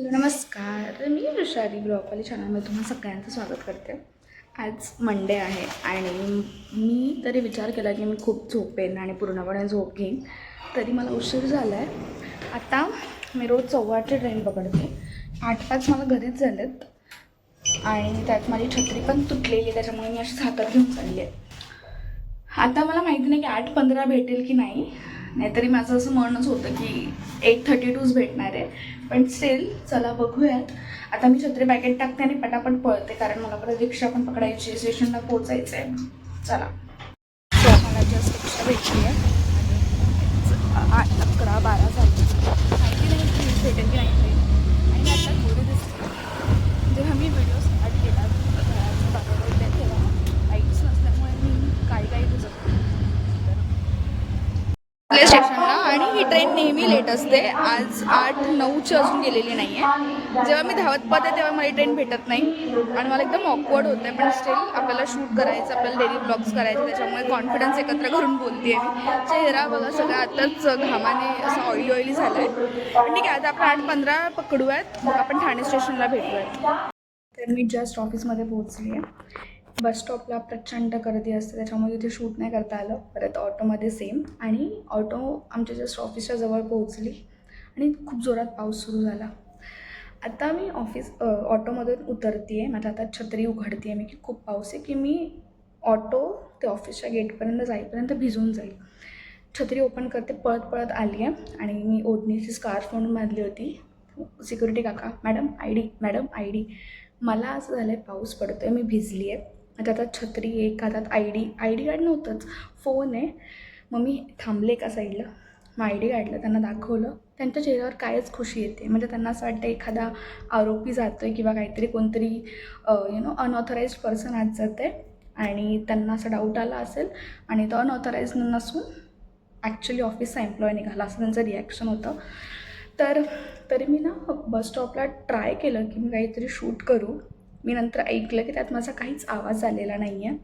Hello नमस्कार. मी वृषाली ब्लॉगवाली चॅनलमध्ये तुम्हाला सगळ्यांचं स्वागत करते. आज मंडे आहे आणि मी तरी विचार केला की मी खूप झोपेन आणि पूर्णपणे झोप घेईन. तरी मला उशीर झाला आहे आता मी रोज चव्वाची ट्रेन पकडते. आठ पाच मला घरीच झालेत. आणि त्यात माझी छत्री पण तुटलेली आहे त्याच्यामुळे मी अशी हातात घेऊन चालली आहे. आता मला माहिती नाही की आठ पंधरा भेटेल की नाही. नाहीतरी माझं असं म्हणच होतं की एट थर्टी टूच भेटणार आहे. पण स्टील चला बघूयात. आता मी छत्री पॅकेट टाकते आणि पटापट पळते कारण मला परत रिक्षा पण पकडायची स्टेशनला पोचायचं आहे चला मला जस्ट रिक्षा भेटली आहे आणि आठ अकरा बारा झाली माहिती नाही भेटेल की नाही भेटेल आणि आता थोडी दिसते जेव्हा मी व्हिडिओ स्टार्ट केला घराच्या बाहेर होते तेव्हा लाईट्स नसल्यामुळे मी काही काही दिसत होते. तर स्टेशनला आणि ही ट्रेन नेहमी लेट असते. आज आठ नऊची अजून गेलेली नाही आहे जेव्हा मी धावत पाहते तेव्हा मला ट्रेन भेटत नाही. आणि मला एकदम ऑकवर्ड होतं पण स्टील आपल्याला शूट करायचं आपल्याला डेली ब्लॉग्स करायचे त्याच्यामुळे कॉन्फिडन्स एकत्र करून बोलते मी. चेहरा बघा सगळं आताच घामाने असं ऑइली ऑइली झालं आहे पण ठीक आहे आता आपण आठ पंधरा पकडूयात. मग आपण ठाणे स्टेशनला भेटूयात. तर मी जस्ट ऑफिसमध्ये पोहोचली आहे बस स्टॉपला प्रचंड गर्दी असते त्याच्यामुळे तिथे शूट नाही करता आलं. परत ऑटोमध्ये सेम आणि ऑटो आमच्या जस्ट ऑफिसच्या जवळ पोहोचली आणि खूप जोरात पाऊस सुरू झाला. आता मी ऑफिस ऑटोमधून उतरते आहे माझ्या म्हणजे आता छत्री उघडते आहे मी की खूप पाऊस आहे की मी ऑटो ते ऑफिसच्या गेटपर्यंत जाईपर्यंत भिजून जाईल. छत्री ओपन करते पळत पळत आली आहे आणि मी ओढणीची स्कार्फ म्हणून बांधली होती. सिक्युरिटी काका madam I D madam I D मला असं झालं आहे पाऊस पडतो आहे मी भिजली आहे माझ्या हातात छत्री आहे एक हातात I D I D card नव्हतंच फोन आहे. मग मी थांबले एका साईडला. मग आय डी काढलं त्यांना दाखवलं. त्यांच्या चेहऱ्यावर कायच खुशी येते. म्हणजे त्यांना असं वाटतं एखादा आरोपी जातो आहे किंवा काहीतरी कोणतरी यु नो अनऑथराईज पर्सन आज जात आहे आणि त्यांना असा डाऊट आला असेल आणि तो अनऑथराईज नसून ॲक्च्युली ऑफिसचा एम्प्लॉय निघाला असं त्यांचं रिॲक्शन होतं. तर तरी मी ना बस स्टॉपला ट्राय केलं की मी काहीतरी शूट करू. मी नंतर ऐकलं की त्यात माझा काहीच आवाज आलेला नाही आहे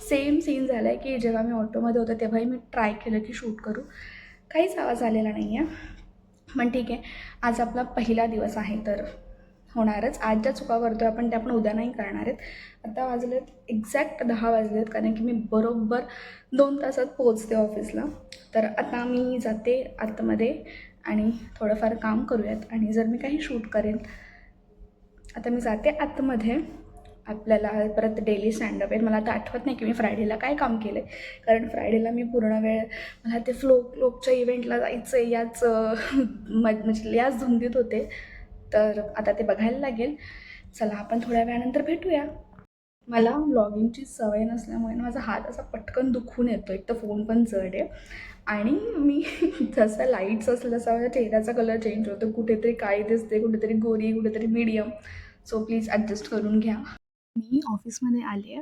सेम सीन झाला आहे की जेव्हा मी ऑटोमध्ये होते तेव्हाही मी ट्राय केलं की शूट करू. काहीच आवाज आलेला नाही आहे पण ठीक आहे आज आपला पहिला दिवस आहे तर होणारच. आज ज्या चुका करतो आहे आपण त्या आपण उद्या नाही करणार आहेत. आता वाजलेत एक्झॅक्ट दहा वाजलेत कारण की मी बरोबर दोन तासात पोहोचते ऑफिसला तर आता मी जाते आतमध्ये आणि थोडंफार काम करूयात आणि जर मी काही शूट करेन आता मी जाते आतमध्ये. आपल्याला परत डेली स्टँडअप आहे. मला आता आठवत नाही की मी फ्रायडेला काय काम केलं आहे कारण फ्रायडेला मी पूर्ण वेळ मला ते फ्लो फ्लोकच्या इव्हेंटला जायचं आहे याच म्हणजे याच धुंदीत होते. तर आता ते बघायला लागेल. चला आपण थोड्या वेळानंतर भेटूया. मला ब्लॉगिंगची सवय नसल्यामुळे माझा हात असा पटकन दुखून येतो एक तर फोन पण जड आहे. आणि मी जसं लाईट्स असलं तसा माझ्या चेहऱ्याचा कलर चेंज होतो. कुठेतरी काळी दिसते कुठेतरी गोरी कुठेतरी मीडियम सो प्लीज ॲडजस्ट करून घ्या. मी ऑफिसमध्ये आले आहे.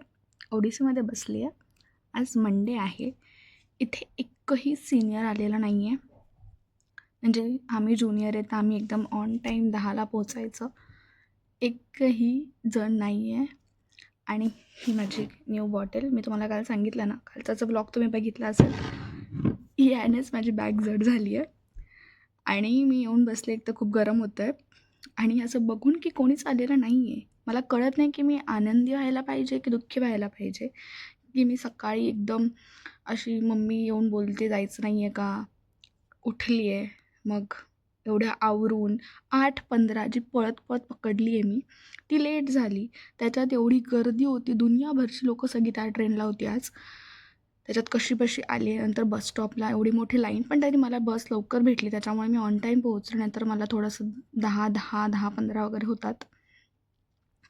ओडिसीमध्ये बसली आहे. आज मंडे आहे. इथे एकही सिनियर आलेला नाही आहे म्हणजे आम्ही ज्युनियर आहे तर आम्ही एकदम ऑन टाईम दहाला पोचायचं एकही जण नाही आहे आणि ही माझी न्यू बॉटल मी तुम्हाला काल सांगितलं ना कालचा ब्लॉग तुम्ही बघितला असेल. यानेच माझी बॅग जड झाली आहे. आणि मी येऊन बसले एक तर खूप गरम होतं आहे आणि असं बघून की कोणीच आलेलं नाही आहे मला कळत नाही की मी आनंदी व्हायला पाहिजे की दुःखी व्हायला पाहिजे. की मी सकाळी एकदम अशी मम्मी येऊन बोलते जायचं नाही आहे का? उठली आहे मग एवढ्या आवरून आठ पंधरा जी पळत पळत पकडली आहे मी ती लेट झाली. त्याच्यात एवढी गर्दी होती. दुनियाभरची लोकं सगळी त्या ट्रेनला होती आज. त्याच्यात कशी बशी आली नंतर बस स्टॉपला एवढी मोठी लाईन पण तरी मला बस लवकर भेटली. त्याच्यामुळे मी ऑन टाईम पोहोचले नाहीतर मला थोडंसं दहा दहा दहा पंधरा वगैरे होतात.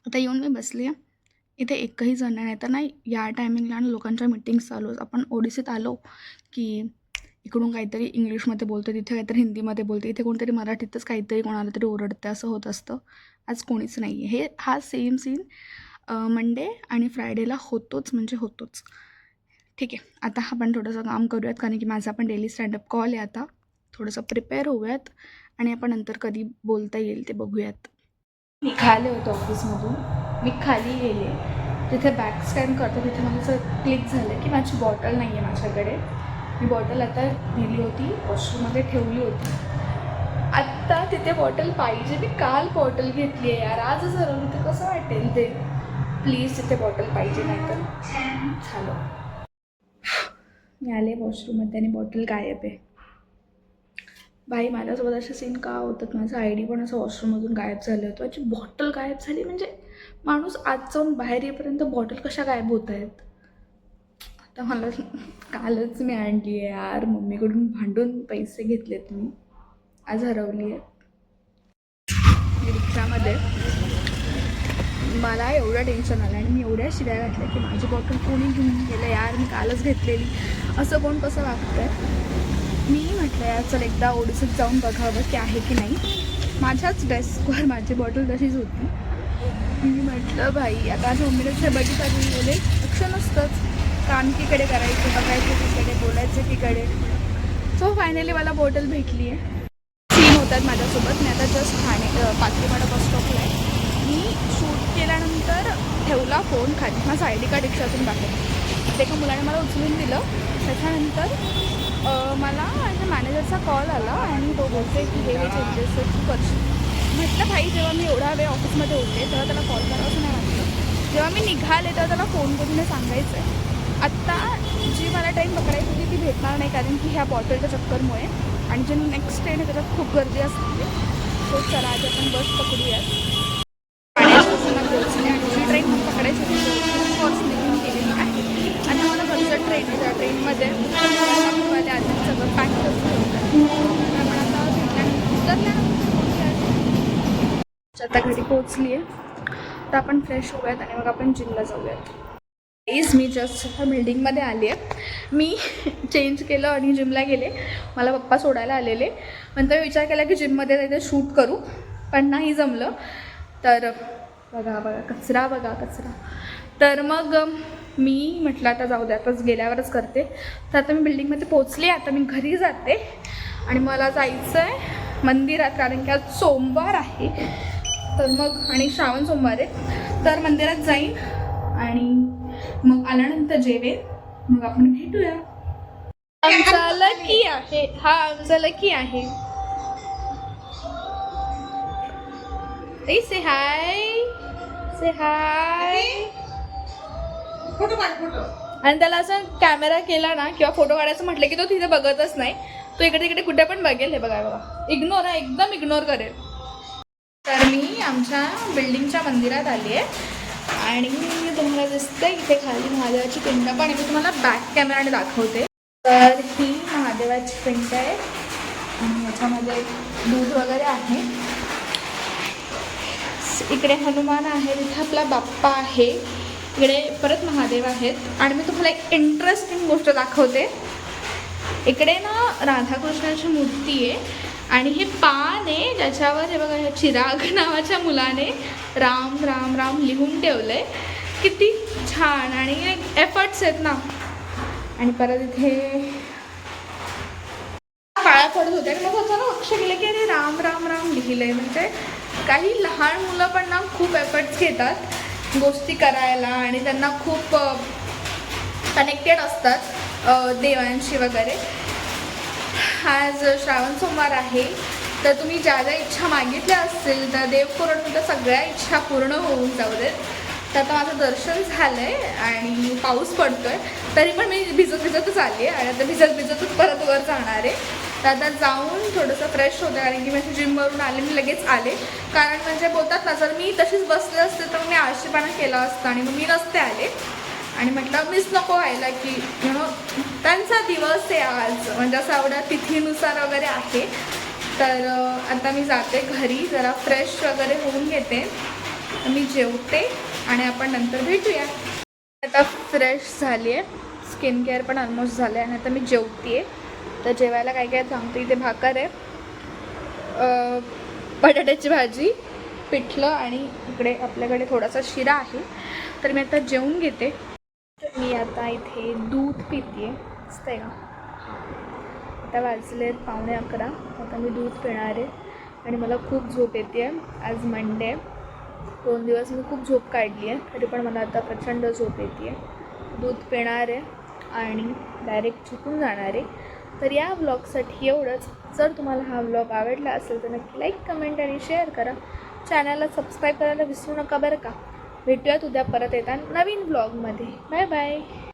आता येऊन मी बसले आहे. इथे एकही जण नाही. तर नाही या टायमिंगला ना लोकांच्या मीटिंग्स चालू आपण ओडिसीत आलो की इकडून काहीतरी इंग्लिशमध्ये बोलतो तिथे काहीतरी हिंदीमध्ये बोलते इथे कोणतरी मराठीतच काहीतरी कोणाला तरी ओरडतं असं होत असतं. आज कोणीच नाही आहे हे हा सेम सीन मंडे आणि फ्रायडेला होतोच. म्हणजे होतोच. ठीक आहे. आता आपण थोडंसं काम करूयात कारण की माझा पण डेली स्टँडअप कॉल आहे आता. थोडंसं प्रिपेअर होऊयात आणि आपण नंतर कधी बोलता येईल ते बघूयात. निघाले होतं ऑफिसमधून मी खाली गेले. तिथे बॅक स्कॅन करतो तिथे मला असं क्लिक झालं की माझी बॉटल नाही आहे माझ्याकडे. मी बॉटल आता दिली होती वॉशरूममध्ये ठेवली होती. आत्ता तिथे बॉटल पाहिजे. मी काल बॉटल घेतली आहे यार. आजच हरवली तर कसं वाटेल ते? प्लीज तिथे बॉटल पाहिजे नाही तर झालं. मी आले वॉशरूममध्ये आणि बॉटल गायब आहे. भाई माझ्यासोबत असे सीन का होतात? माझा आय डी पण असं वॉशरूममधून गायब झालं होतं. माझी बॉटल गायब झाली म्हणजे माणूस आज जाऊन बाहेर येईपर्यंत बॉटल कशा गायब होत आहेत? आता मला कालच मी आणली आहे यार. मम्मीकडून भांडून पैसे घेतलेत मी. आज हरवली आहे. रिक्षामध्ये. मला एवढं टेन्शन आलं आणि मी एवढ्या शिव्या घातल्या की माझी बॉटल कोणी घेऊन गेलं यार? मी कालच घेतलेली. असं कोण कसं वागतंय? मी म्हटलं यार चल एकदा ओडिसीत जाऊन बघावं की आहे की नाही. माझ्याच डेस्कवर माझी बॉटल तशीच होती. मी म्हटलं भाई आता माझ्या मम्मीने ते बघितलं बोले. लक्ष नसतंच. काम किकडे करायचं बघायचं तिकडे बोलायचं तिकडे सो फायनली मला बॉटल भेटली आहे सीन होतात माझ्यासोबत. मी आता जस्ट ठाणे अ, बस स्टॉपला आहे. मी शूट केल्यानंतर ठेवला फोन खाली. माझा आय डी कार्ड रिक्षातून टाकलं ते एका मुलाने मला उचलून दिलं. त्याच्यानंतर मला माझ्या मॅनेजरचा कॉल आला आणि तो बोलते की हे चेंजेस तू करशील. म्हटलं भाई जेव्हा मी एवढा वेळ ऑफिसमध्ये होते तेव्हा त्याला कॉल करावंसं नाही वाटलं. जेव्हा मी निघाले तेव्हा त्याला फोन करून सांगायचं आहे आत्ता जी मला ट्रेन पकडायची होती ती भेटणार नाही कारण की ह्या बॉटलच्या चक्करमुळे. आणि जे नेक्स्ट ट्रेन आहे त्याच्यात खूप गर्दी असते. सो चला आज आपण बस पकडूयात. ट्रेनमध्ये मला आधी सगळं पॅक आता आता घरी पोहोचली आहे तर आपण फ्रेश होऊयात आणि मग आपण जिमला जाऊयात. प्लीज मी जस्ट बिल्डिंगमध्ये आली आहे मी चेंज केलं आणि जिमला गेले. मला पप्पा सोडायला आलेले. नंतर मी विचार केला की जिममध्ये तिथे शूट करू. पण नाही जमलं. तर बघा बघा कचरा बघा कचरा. तर मग मी म्हटलं आता जाऊ दे आताच गेल्यावरच करते. तर आता मी बिल्डिंगमध्ये पोचले आता मी घरी जाते. आणि मला जायचं आहे मंदिरात कारण की आज सोमवार आहे. तर मग आणि श्रावण सोमवार आहे. तर मंदिरात जाईन आणि मग आल्यानंतर जेवेन. मग आपण भेटूया. आमचा लकी आहे. हा आमचा लकी आहे. से हाय से हाय आणि त्याला असं कॅमेरा केला ना किंवा फोटो काढायचं म्हटलं की तो तिथे बघतच नाही. तो इकडे तिकडे कुठे पण बघेल हे बघा बघा. इग्नोर आहे एकदम इग्नोर करेल. तर मी आमच्या बिल्डिंगच्या मंदिरात आली आहे. आणि तुम्हाला दिसतंय इथे खाली महादेवाची पिंड पण आहे. मी तुम्हाला बॅक कॅमेराने दाखवते. तर ही महादेवाची पिंड आहे. आणि याच्यामध्ये दूध वगैरे आहे. इकडे हनुमान आहे तिथे आपला बाप्पा आहे. इकडे परत महादेव आहेत. आणि मी तुम्हाला एक इंटरेस्टिंग गोष्ट दाखवते. इकडे ना राधाकृष्णाची मूर्ती आहे. आणि हे पान आहे ज्याच्यावर हे बघा ह्या चिराग नावाच्या मुलाने राम राम राम लिहून ठेवलं आहे किती छान आणि एफर्ट्स आहेत ना. आणि परत इथे काळा पडत होते. आणि मग अचानक लक्ष केलं की अरे राम राम राम लिहिलंय. म्हणजे काही लहान मुलं पण ना खूप एफर्ट्स घेतात. गोष्टी करायला आणि त्यांना खूप कनेक्टेड असतात देवांशी वगैरे. आज श्रावण सोमवार आहे तर तुम्ही ज्या ज्या इच्छा मागितल्या असतील तर देव करून तुमच्या सगळ्या इच्छा पूर्ण होऊन जाऊ देत. तर आता माझं दर्शन झालं आहे आणि पाऊस पडतो आहे तरी पण मी भिजत भिजतच आली आहे आणि आता भिजत भिजतच परत वर जाणार आहे. तर आता जाऊन थोडंसं फ्रेश होतं कारण की मी अशी जिमवरून आले मी लगेच आले. कारण म्हणजे बोलतात ना जर मी तशीच बसले असते तर मी आळशीपणा केला असता आणि मग मी रस्ते आले. आणि म्हटलं मिस नको व्हायला की यु नो त्यांचा दिवस आहे आज. म्हणजे असं एवढ्या तिथीनुसार वगैरे आहे. तर आता मी जाते घरी जरा फ्रेश वगैरे होऊन घेते. मी जेवते आणि आपण नंतर भेटूया. आता फ्रेश झाली आहे स्किन केअर पण ऑलमोस्ट झालं आहे आणि आता मी जेवते आहे तर जेवायला काय काय सांगते इथे भाकर आहे. बटाट्याची भाजी पिठलं आणि इकडे आपल्याकडे थोडासा शिरा आहे. तर मी आता जेवून घेते. तर मी आता इथे दूध पिते आहे का? आता वाजलेत पावणे अकरा. आता मी दूध पिणार आहे. आणि मला खूप झोप येते आज मंडे आहे दोन दिवस मी खूप झोप काढली आहे तरी पण मला आता प्रचंड झोप येते दूध पिणार आहे आणि डायरेक्ट झोपून जाणार आहे. तर या ब्लॉगसाठी एवढंच. जर तुम्हाला हा व्लॉग आवडला असेल तर नक्की लाईक कमेंट आणि शेअर करा. चॅनलला सबस्क्राईब करायला विसरू नका बरं का. भेटूयात उद्या परत येतात नवीन ब्लॉगमध्ये बाय बाय